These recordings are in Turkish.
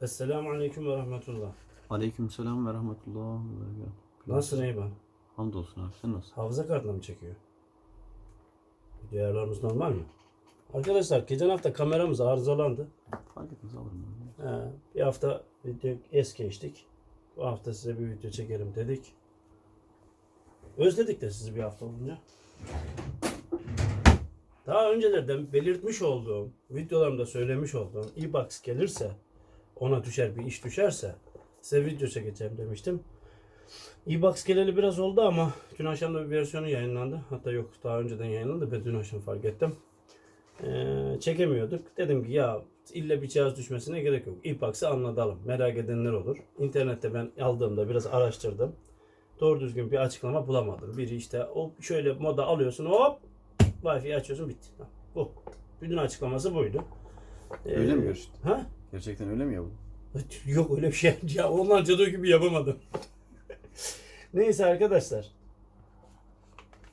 Esselamu Aleyküm ve Rahmetullah. Ve rahmetullah ve berekatuhu. Nasılsın Eyüp? Hamdolsun abi sen nasılsın? Hafıza kartına mı çekiyor? Değerlerimiz normal mi? Arkadaşlar geçen hafta kameramız arızalandı. Fark etmez alırım. ben. Ee, bir hafta video es geçtik. Bu hafta size bir video çekelim dedik. Özledik de sizi bir hafta olunca. Daha öncelerden belirtmiş olduğum, videolarımda söylemiş olduğum e-box gelirse, ona düşer bir iş düşerse size video çekeceğim demiştim. E-box geleli biraz oldu ama dün akşam da bir versiyonu yayınlandı. Hatta yok daha önceden yayınlandı. Ben dün akşam fark ettim. Ee, çekemiyorduk. Dedim ki ya ille bir cihaz düşmesine gerek yok. E-box'ı anlatalım. Merak edenler olur. İnternette ben aldığımda biraz araştırdım. Doğru düzgün bir açıklama bulamadım. Biri işte o şöyle moda alıyorsun hop Wi-Fi açıyorsun bitti. Bu. Bütün açıklaması buydu. Ee, Öyle mi gerçekten? Ha? Gerçekten öyle mi ya bu? Yok öyle bir şey. Ya onlar cadı gibi yapamadım. Neyse arkadaşlar.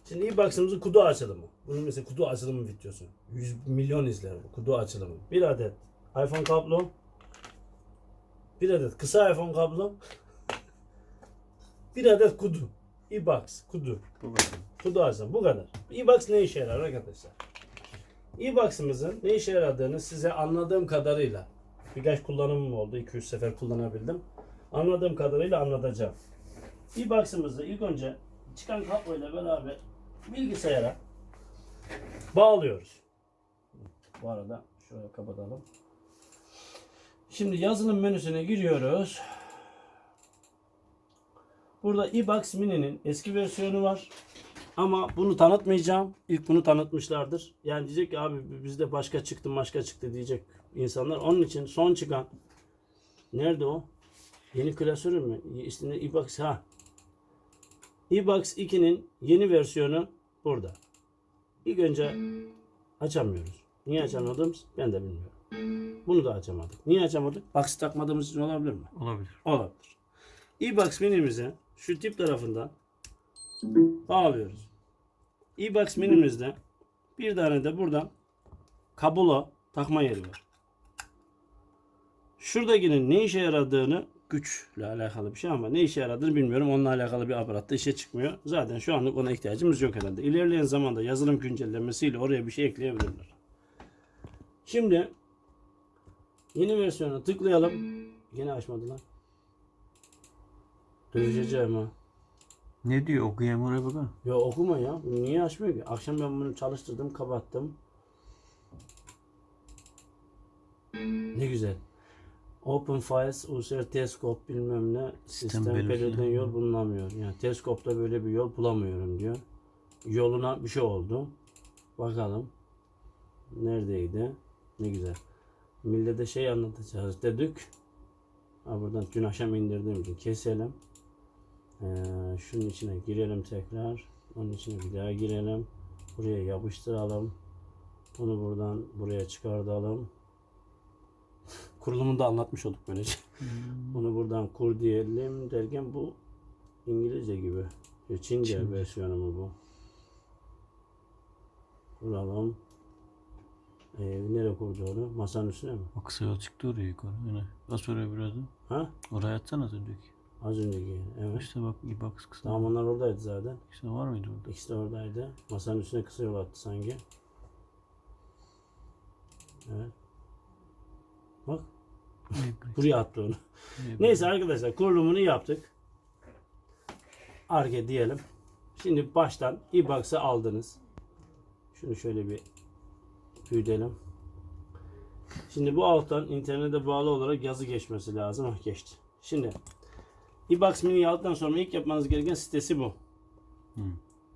Şimdi e-box'ımızın kutu açılımı. Bunun mesela kutu açılımı videosu. 100 milyon izler bu kutu açılımı. Bir adet iPhone kablo. Bir adet kısa iPhone kablo. Bir adet kutu. E-box kutu. Bu kadar. Kutu açılımı. Bu kadar. E-box ne işe yarar arkadaşlar? E-box'ımızın ne işe yaradığını size anladığım kadarıyla birkaç kullanımım oldu. 2-3 sefer kullanabildim. Anladığım kadarıyla anlatacağım. E-box'ımızı ilk önce çıkan kabloyla beraber bilgisayara bağlıyoruz. Bu arada şöyle kapatalım. Şimdi yazılım menüsüne giriyoruz. Burada e-box mini'nin eski versiyonu var. Ama bunu tanıtmayacağım. İlk bunu tanıtmışlardır. Yani diyecek ki abi bizde başka çıktı başka çıktı diyecek insanlar. Onun için son çıkan nerede o? Yeni klasörü mü? İşte e-box ha. e-box 2'nin yeni versiyonu burada. İlk önce açamıyoruz. Niye açamadığımız ben de bilmiyorum. Bunu da açamadık. Niye açamadık? Box takmadığımız için olabilir mi? Olabilir. Olabilir. E-box minimize şu tip tarafından bağlıyoruz. E-box minimizde bir tane de buradan kablo takma yeri var. Şuradakinin ne işe yaradığını güçle alakalı bir şey ama ne işe yaradığını bilmiyorum. Onunla alakalı bir aparatta işe çıkmıyor. Zaten şu anlık ona ihtiyacımız yok herhalde. İlerleyen zamanda yazılım güncellemesiyle oraya bir şey ekleyebilirler. Şimdi yeni versiyona tıklayalım. Yine açmadılar. Dövüşeceğim ha. Ne diyor okuyayım oraya bakalım. Ya okuma ya. Niye açmıyor ki? Akşam ben bunu çalıştırdım, kapattım. Ne güzel. Open Files, user Teleskop bilmem ne sistem, belirlenen yol bulunamıyor. Yani Teleskop'ta böyle bir yol bulamıyorum diyor. Yoluna bir şey oldu. Bakalım. Neredeydi? Ne güzel. Millete şey anlatacağız dedik. Ha buradan dün akşam indirdiğim için keselim. Ee, şunun içine girelim tekrar. Onun içine bir daha girelim. Buraya yapıştıralım. Bunu buradan buraya çıkartalım. Kurulumunu da anlatmış olduk böylece. Bunu buradan kur diyelim derken bu İngilizce gibi. Ya Çince, Çince. versiyonu mu bu? Kuralım. Ee, nereye kurdu onu? Masanın üstüne mi? O kısa yol çıktı oraya yukarı. Yine. Bas oraya biraz. Ha? Oraya atsana önceki. Az önceki. Evet. İşte bak bak kısa. Tamam onlar oradaydı zaten. İşte var mıydı orada? İkisi de oradaydı. Masanın üstüne kısa yol attı sanki. Evet. Bak buraya attı onu. Neyse arkadaşlar kurulumunu yaptık. Arge diyelim. Şimdi baştan e-box'ı aldınız. Şunu şöyle bir büyütelim. Şimdi bu alttan internete bağlı olarak yazı geçmesi lazım. Ah geçti. Şimdi e-box mini aldıktan sonra ilk yapmanız gereken sitesi bu.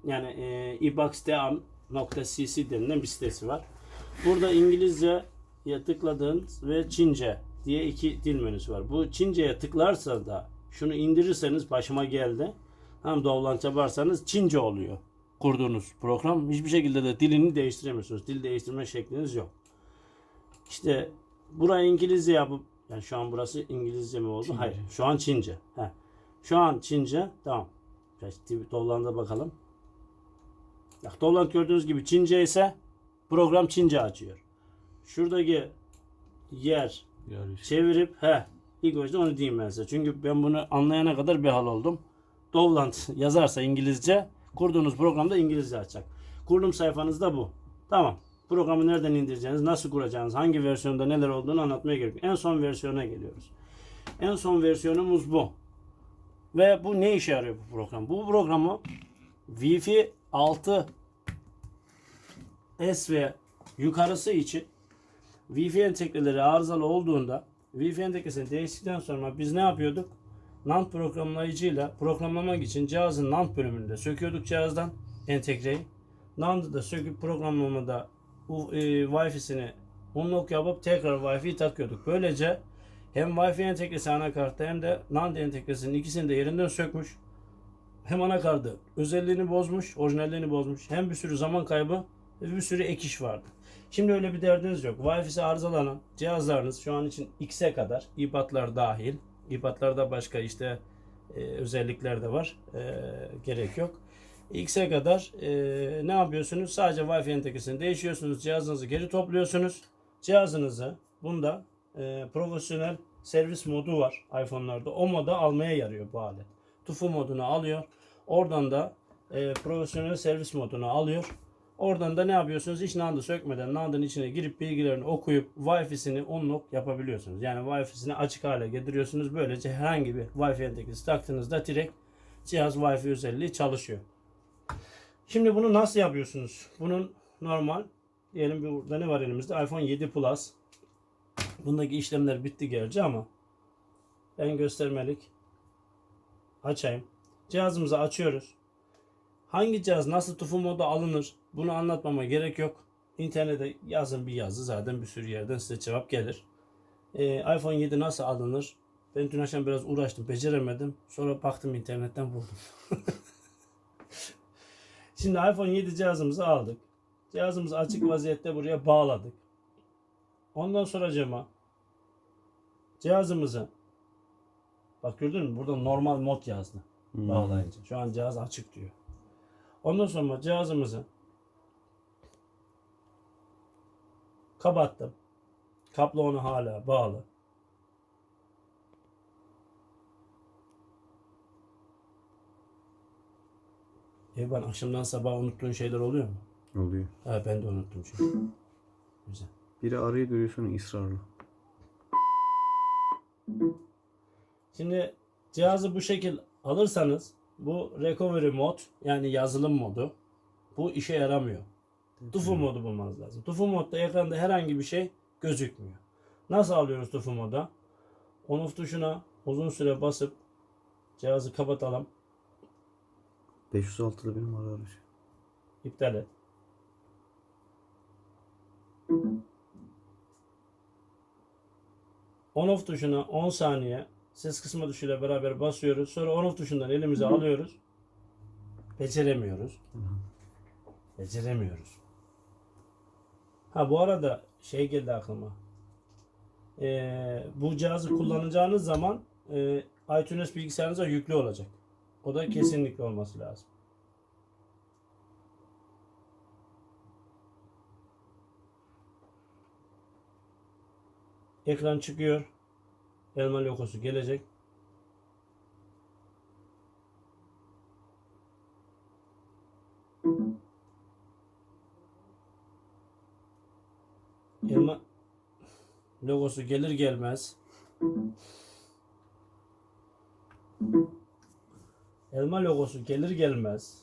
Yani e, eboxdeam.cc denilen bir sitesi var. Burada İngilizce ya tıkladığınız ve Çince diye iki dil menüsü var. Bu Çince'ye tıklarsa da şunu indirirseniz başıma geldi. Hem download yaparsanız Çince oluyor. Kurduğunuz program. Hiçbir şekilde de dilini değiştiremiyorsunuz. Dil değiştirme şekliniz yok. İşte burayı İngilizce yapıp yani şu an burası İngilizce mi oldu? Çince. Hayır. Şu an Çince. Heh. Şu an Çince. Tamam. Download'a bakalım. Bak download gördüğünüz gibi Çince ise program Çince açıyor. Şuradaki yer Yani çevirip he İlk başta onu diyeyim ben size. Çünkü ben bunu anlayana kadar bir hal oldum. Dovlant yazarsa İngilizce kurduğunuz programda İngilizce açacak. Kurulum sayfanızda bu. Tamam. Programı nereden indireceğiniz, nasıl kuracağınız, hangi versiyonda neler olduğunu anlatmaya gerek yok. En son versiyona geliyoruz. En son versiyonumuz bu. Ve bu ne işe yarıyor bu program? Bu programı Wi-Fi 6 S ve yukarısı için Wi-Fi entegreleri arızalı olduğunda Wi-Fi entegresini değiştikten sonra biz ne yapıyorduk? NAND programlayıcıyla programlamak için cihazın NAND bölümünde söküyorduk cihazdan entegreyi. NAND'ı da söküp programlamada u- e, Wi-Fi'sini unlock yapıp tekrar Wi-Fi'yi takıyorduk. Böylece hem Wi-Fi entegresi anakartta hem de NAND entegresinin ikisini de yerinden sökmüş. Hem anakartı özelliğini bozmuş, orijinalliğini bozmuş. Hem bir sürü zaman kaybı ve bir sürü ek iş vardı. Şimdi öyle bir derdiniz yok. Wi-Fi'si arızalanan cihazlarınız şu an için X'e kadar, İBAT'lar dahil. İBAT'larda başka işte e, özellikler de var. E, gerek yok. X'e kadar e, ne yapıyorsunuz? Sadece Wi-Fi entegresini değişiyorsunuz. Cihazınızı geri topluyorsunuz. Cihazınızı bunda e, profesyonel servis modu var iPhone'larda. O moda almaya yarıyor bu alet. TUFU modunu alıyor. Oradan da e, profesyonel servis modunu alıyor. Oradan da ne yapıyorsunuz? Hiç NAND'ı sökmeden NAND'ın içine girip bilgilerini okuyup Wi-Fi'sini unlock yapabiliyorsunuz. Yani Wi-Fi'sini açık hale getiriyorsunuz. Böylece herhangi bir Wi-Fi entegresi taktığınızda direkt cihaz Wi-Fi özelliği çalışıyor. Şimdi bunu nasıl yapıyorsunuz? Bunun normal diyelim bir burada ne var elimizde? iPhone 7 Plus. Bundaki işlemler bitti gerçi ama ben göstermelik açayım. Cihazımızı açıyoruz. Hangi cihaz nasıl tufu modu alınır bunu anlatmama gerek yok. İnternete yazın bir yazı zaten bir sürü yerden size cevap gelir. Ee, iPhone 7 nasıl alınır? Ben dün akşam biraz uğraştım beceremedim. Sonra baktım internetten buldum. Şimdi iPhone 7 cihazımızı aldık. Cihazımızı açık vaziyette buraya bağladık. Ondan sonra cema cihazımızı bak gördün mü burada normal mod yazdı Hmm. bağlayınca. Şu an cihaz açık diyor. Ondan sonra cihazımızı kapattım. Kablo onu hala bağlı. E ben akşamdan sabah unuttuğun şeyler oluyor mu? Oluyor. Ha ben de unuttum çünkü. Güzel. Biri arayı görüyorsun ısrarlı. Şimdi cihazı bu şekil alırsanız bu recovery mod yani yazılım modu bu işe yaramıyor. TUFU modu bulmanız lazım. TUFU modda ekranda herhangi bir şey gözükmüyor. Nasıl alıyoruz TUFU moda? On off tuşuna uzun süre basıp cihazı kapatalım. 506'da benim ara aracı. İptal et. On off tuşuna 10 saniye ses kısma tuşuyla beraber basıyoruz. Sonra on off tuşundan elimize alıyoruz. Beceremiyoruz. Beceremiyoruz. Ha bu arada şey geldi aklıma. Ee, bu cihazı kullanacağınız zaman e, iTunes bilgisayarınıza yüklü olacak. O da kesinlikle olması lazım. Ekran çıkıyor. Elma logosu gelecek. Elma logosu gelir gelmez Elma logosu gelir gelmez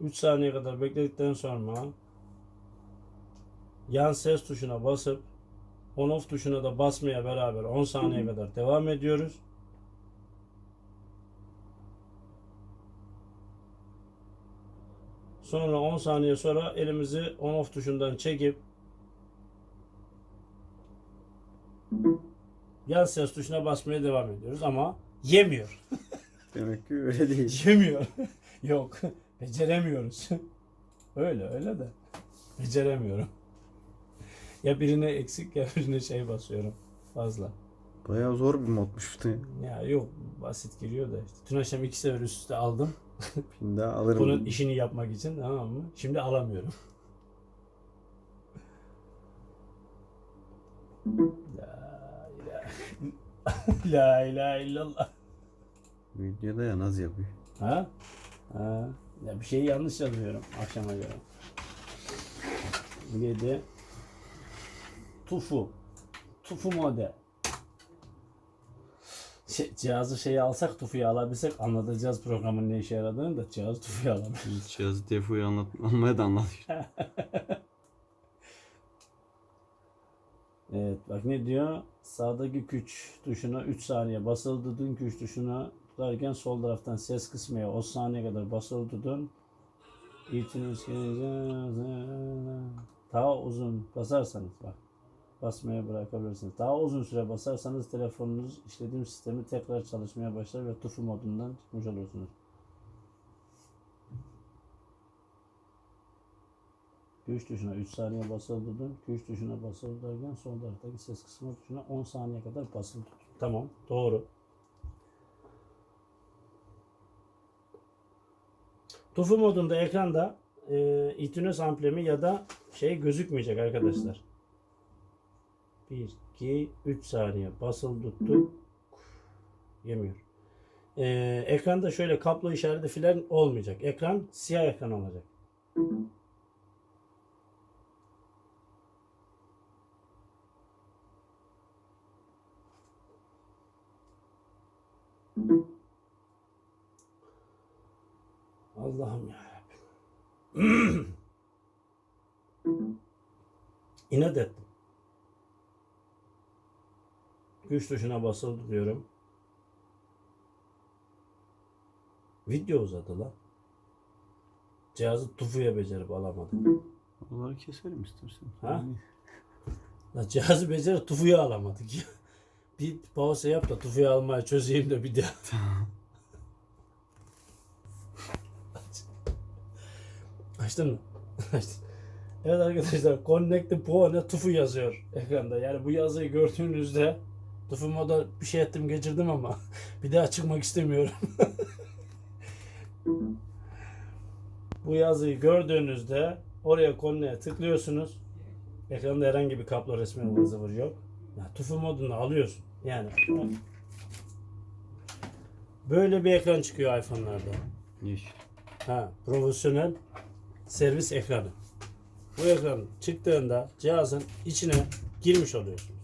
3 saniye kadar bekledikten sonra yan ses tuşuna basıp on off tuşuna da basmaya beraber 10 saniye kadar devam ediyoruz. Sonra 10 saniye sonra elimizi on off tuşundan çekip yan ses tuşuna basmaya devam ediyoruz ama yemiyor. Demek ki öyle değil. Yemiyor. Yok. Beceremiyoruz. öyle öyle de. Beceremiyorum. Ya birine eksik ya birine şey basıyorum. Fazla. Bayağı zor bir modmuş bu. Ya yok basit giriyor da. işte. Dün akşam iki sefer üst üste aldım. Şimdi daha alırım. Bunun işini yapmak için tamam mı? Şimdi alamıyorum. La ilahe, La ilahe illallah. Videoda ya naz yapıyor. Ha? Ha. Ya bir şeyi yanlış yazıyorum akşama göre. 7 Tufu. Tufu model. Şey, cihazı şeyi alsak Tufu'yu alabilsek anlatacağız programın ne işe yaradığını da cihaz Tufu'yu alamayız. Cihazı defoyu anlat anlamaya da anlatıyor. Evet bak ne diyor? Sağdaki güç tuşuna 3 saniye basılı tutun. Güç tuşuna tutarken sol taraftan ses kısmaya o saniye kadar basılı tutun. İtiniz daha uzun basarsanız bak basmaya bırakabilirsiniz. Daha uzun süre basarsanız telefonunuz işlediğim sistemi tekrar çalışmaya başlar ve tufu modundan çıkmış olursunuz. Güç tuşuna 3 saniye basılı tutun. Tuşuna basılı tutarken taraftaki ses kısmı tuşuna 10 saniye kadar basılı. Tamam, doğru. Tufu modunda ekranda e, iTunes amblemi ya da şey gözükmeyecek arkadaşlar. 1, 2, 3 saniye basılı tuttuk. Yemiyor. E, ekranda şöyle kablo işareti filan olmayacak. Ekran siyah ekran olacak. Allah'ım ya İnat ettim. Güç tuşuna basılı tutuyorum. Video uzadı lan. Cihazı tufuya becerip alamadık. Onları keselim istersen. Ha? Lan cihazı becerip tufuya alamadık ya. Bir pause yap da tufuya almaya çözeyim de bir daha. Açtın mı? Açtın. Evet arkadaşlar Connect Phone tufu yazıyor ekranda. Yani bu yazıyı gördüğünüzde tufu moda bir şey ettim geçirdim ama bir daha çıkmak istemiyorum. bu yazıyı gördüğünüzde oraya Connect'e tıklıyorsunuz. Ekranda herhangi bir kablo resmi ıvır zıvır yok. Ya, tufu modunu alıyorsun. Yani böyle bir ekran çıkıyor iPhone'larda. Yeşil. Ha, profesyonel servis ekranı. Bu ekran çıktığında cihazın içine girmiş oluyorsunuz.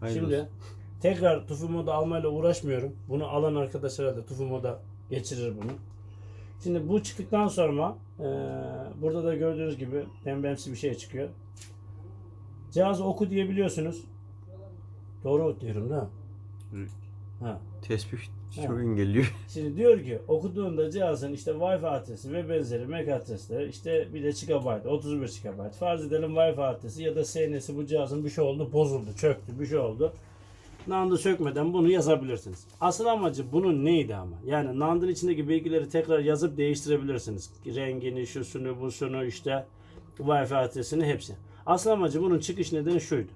Hayırlı Şimdi olsun. tekrar tufu modu almayla uğraşmıyorum. Bunu alan arkadaşlar da tufu moda geçirir bunu. Şimdi bu çıktıktan sonra eee, burada da gördüğünüz gibi pembemsi bir şey çıkıyor. Cihazı oku diyebiliyorsunuz. Doğru diyorum değil mi? Ha. Tespih Ha. çok engelliyor. Şimdi diyor ki okuduğunda cihazın işte Wi-Fi adresi ve benzeri MAC adresleri işte bir de GB 31 GB farz edelim Wi-Fi adresi ya da SNS'i bu cihazın bir şey oldu bozuldu çöktü bir şey oldu. Nand'ı sökmeden bunu yazabilirsiniz. Asıl amacı bunun neydi ama? Yani Nand'ın içindeki bilgileri tekrar yazıp değiştirebilirsiniz. Rengini, şusunu, busunu işte Wi-Fi adresini hepsi. Asıl amacı bunun çıkış nedeni şuydu.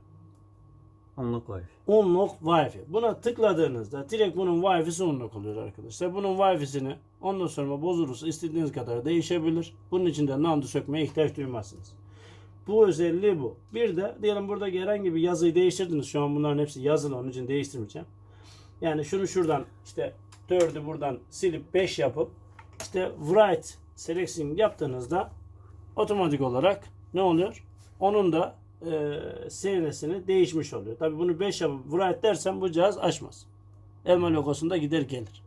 Anlık var. Unlock Wi-Fi. Buna tıkladığınızda direkt bunun Wi-Fi'si unlock oluyor arkadaşlar. Bunun Wi-Fi'sini ondan sonra bozulursa istediğiniz kadar değişebilir. Bunun için de nandı sökmeye ihtiyaç duymazsınız. Bu özelliği bu. Bir de diyelim buradaki herhangi bir yazıyı değiştirdiniz. Şu an bunların hepsi yazılı onun için değiştirmeyeceğim. Yani şunu şuradan işte 4'ü buradan silip 5 yapıp işte write selection yaptığınızda otomatik olarak ne oluyor? Onun da e, CNS'ini değişmiş oluyor. Tabi bunu 5 yapıp write dersem bu cihaz açmaz. Elma logosunda gider gelir.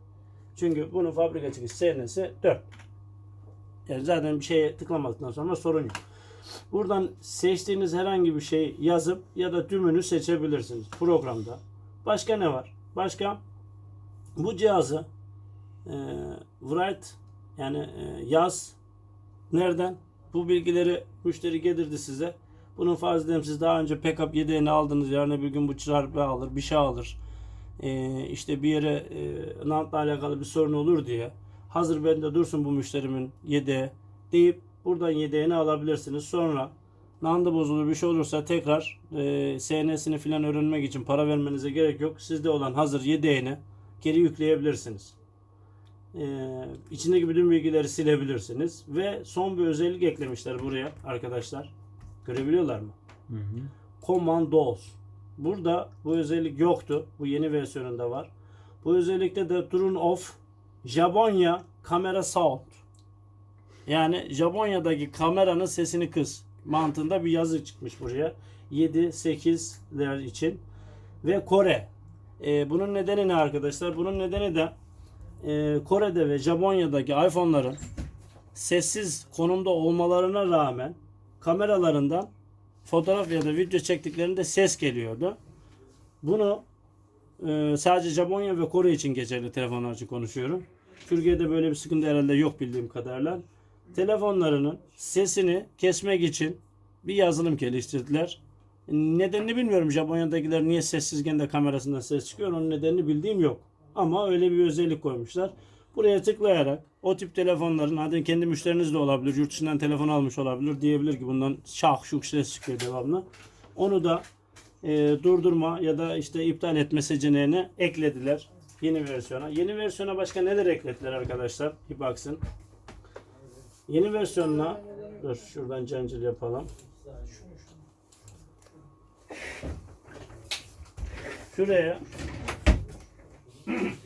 Çünkü bunun fabrika çıkış CNS'i 4. Yani zaten bir şeye tıklamadıktan sonra sorun yok. Buradan seçtiğiniz herhangi bir şey yazıp ya da tümünü seçebilirsiniz programda. Başka ne var? Başka bu cihazı e, write yani e, yaz nereden? Bu bilgileri müşteri getirdi size. Bunun farz edelim siz daha önce backup yedeğini aldınız. Yarın bir gün bu çarpı alır, bir şey alır. E, işte bir yere e, NAND'la alakalı bir sorun olur diye. Hazır bende dursun bu müşterimin yedeği deyip buradan yedeğini alabilirsiniz. Sonra NAND'ı bozulur bir şey olursa tekrar e, SNS'ini falan öğrenmek için para vermenize gerek yok. Sizde olan hazır yedeğini geri yükleyebilirsiniz. Ee, içindeki bütün bilgileri silebilirsiniz. Ve son bir özellik eklemişler buraya arkadaşlar. Görebiliyorlar mı? Hı hı. Commandos. burada bu özellik yoktu. Bu yeni versiyonunda var. Bu özellikle de turn off Japonya kamera sound. Yani Japonya'daki kameranın sesini kıs mantığında bir yazı çıkmış buraya. 7 8'ler için ve Kore. Ee, bunun nedeni ne arkadaşlar? Bunun nedeni de e, Kore'de ve Japonya'daki iPhone'ların sessiz konumda olmalarına rağmen kameralarından fotoğraf ya da video çektiklerinde ses geliyordu. Bunu e, sadece Japonya ve Kore için geçerli telefonlar için konuşuyorum. Türkiye'de böyle bir sıkıntı herhalde yok bildiğim kadarıyla. Telefonlarının sesini kesmek için bir yazılım geliştirdiler. Nedenini bilmiyorum. Japonya'dakiler niye sessizken de kamerasından ses çıkıyor. Onun nedenini bildiğim yok. Ama öyle bir özellik koymuşlar. Buraya tıklayarak o tip telefonların hadi kendi müşteriniz de olabilir. Yurt dışından telefon almış olabilir. Diyebilir ki bundan şah şuk ses çıkıyor devamlı. Onu da e, durdurma ya da işte iptal etme seçeneğini eklediler yeni versiyona. Yeni versiyona başka neler eklediler arkadaşlar? Bir baksın. Yeni versiyonuna dur şuradan cancıl yapalım. Şuraya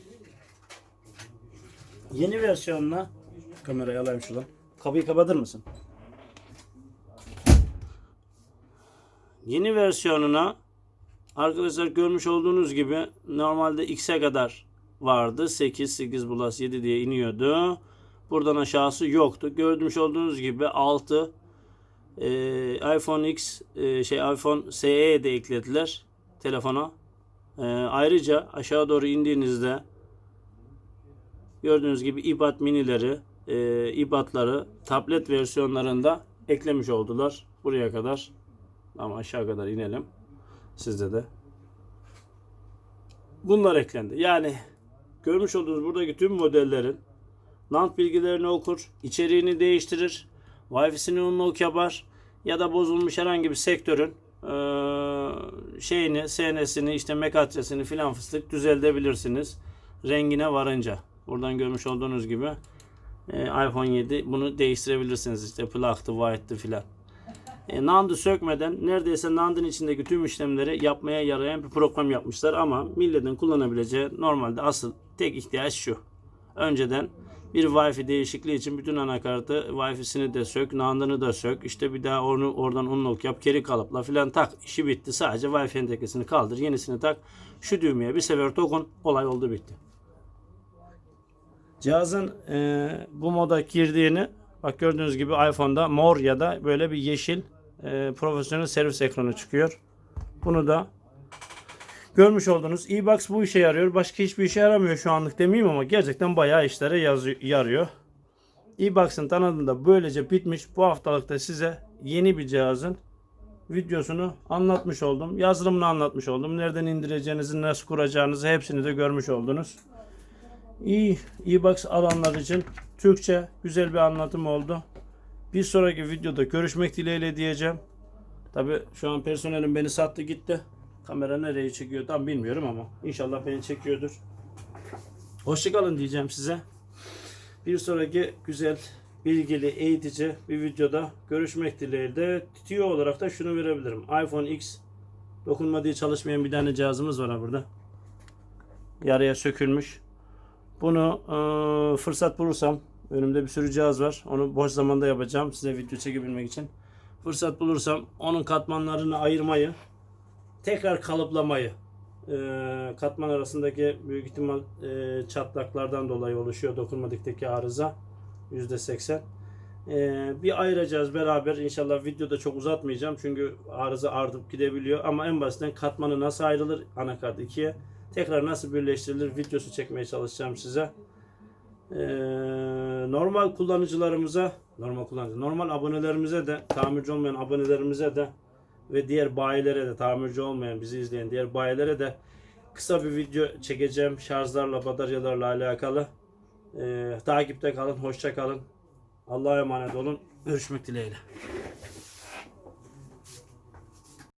yeni versiyonuna kamerayı alayım şuradan. Kapıyı kapatır mısın? Yeni versiyonuna arkadaşlar görmüş olduğunuz gibi normalde X'e kadar vardı. 8, 8 plus 7 diye iniyordu. Buradan aşağısı yoktu. Gördüğünüz olduğunuz gibi 6 e, iPhone X e, şey iPhone SE de eklediler telefona. E, ayrıca aşağı doğru indiğinizde gördüğünüz gibi iPad minileri, e, iPad'ları tablet versiyonlarında eklemiş oldular. Buraya kadar. Ama aşağı kadar inelim. Sizde de. Bunlar eklendi. Yani görmüş olduğunuz buradaki tüm modellerin NAND bilgilerini okur, içeriğini değiştirir, Wi-Fi'sini unlock yapar ya da bozulmuş herhangi bir sektörün eee, şeyini, SNS'ini, işte MAC adresini filan fıstık düzeltebilirsiniz. Rengine varınca. Buradan görmüş olduğunuz gibi eee, iPhone 7 bunu değiştirebilirsiniz. işte plug'tı, white'tı filan. E, NAND'ı sökmeden neredeyse NAND'ın içindeki tüm işlemleri yapmaya yarayan bir program yapmışlar ama milletin kullanabileceği normalde asıl tek ihtiyaç şu. Önceden bir Wi-Fi değişikliği için bütün anakartı Wi-Fi'sini de sök, NAND'ını da sök. işte bir daha onu oradan unlock yap, geri kalıpla filan tak. İşi bitti. Sadece Wi-Fi entegresini kaldır, yenisini tak. Şu düğmeye bir sefer dokun, olay oldu bitti. Cihazın e, bu moda girdiğini bak gördüğünüz gibi iPhone'da mor ya da böyle bir yeşil e, profesyonel servis ekranı çıkıyor. Bunu da görmüş oldunuz. e-box bu işe yarıyor. Başka hiçbir işe yaramıyor şu anlık demeyeyim ama gerçekten bayağı işlere yazı- yarıyor. e-box'ın tanıtımı böylece bitmiş. Bu haftalıkta size yeni bir cihazın videosunu anlatmış oldum. Yazılımını anlatmış oldum. Nereden indireceğinizi, nasıl kuracağınızı hepsini de görmüş oldunuz. İyi, e-box alanlar için Türkçe güzel bir anlatım oldu. Bir sonraki videoda görüşmek dileğiyle diyeceğim. Tabi şu an personelim beni sattı gitti. Kamera nereye çekiyor tam bilmiyorum ama inşallah beni çekiyordur. Hoşçakalın diyeceğim size. Bir sonraki güzel, bilgili, eğitici bir videoda görüşmek dileğiyle. TTO olarak da şunu verebilirim. iPhone X dokunma diye çalışmayan bir tane cihazımız var burada. Yarıya sökülmüş. Bunu eee, fırsat bulursam önümde bir sürü cihaz var. Onu boş zamanda yapacağım size video çekebilmek için. Fırsat bulursam onun katmanlarını ayırmayı, tekrar kalıplamayı, eee, katman arasındaki büyük ihtimal eee, çatlaklardan dolayı oluşuyor dokunmadikteki arıza %80. Eee, bir ayıracağız beraber. İnşallah videoda çok uzatmayacağım çünkü arıza artıp gidebiliyor. Ama en basitinden katmanı nasıl ayrılır anakart ikiye, tekrar nasıl birleştirilir videosu çekmeye çalışacağım size. Ee, normal kullanıcılarımıza, normal kullanıcı, normal abonelerimize de, tamirci olmayan abonelerimize de ve diğer bayilere de, tamirci olmayan bizi izleyen diğer bayilere de kısa bir video çekeceğim şarjlarla, bataryalarla alakalı. Ee, takipte kalın, hoşça kalın. Allah'a emanet olun. Görüşmek dileğiyle.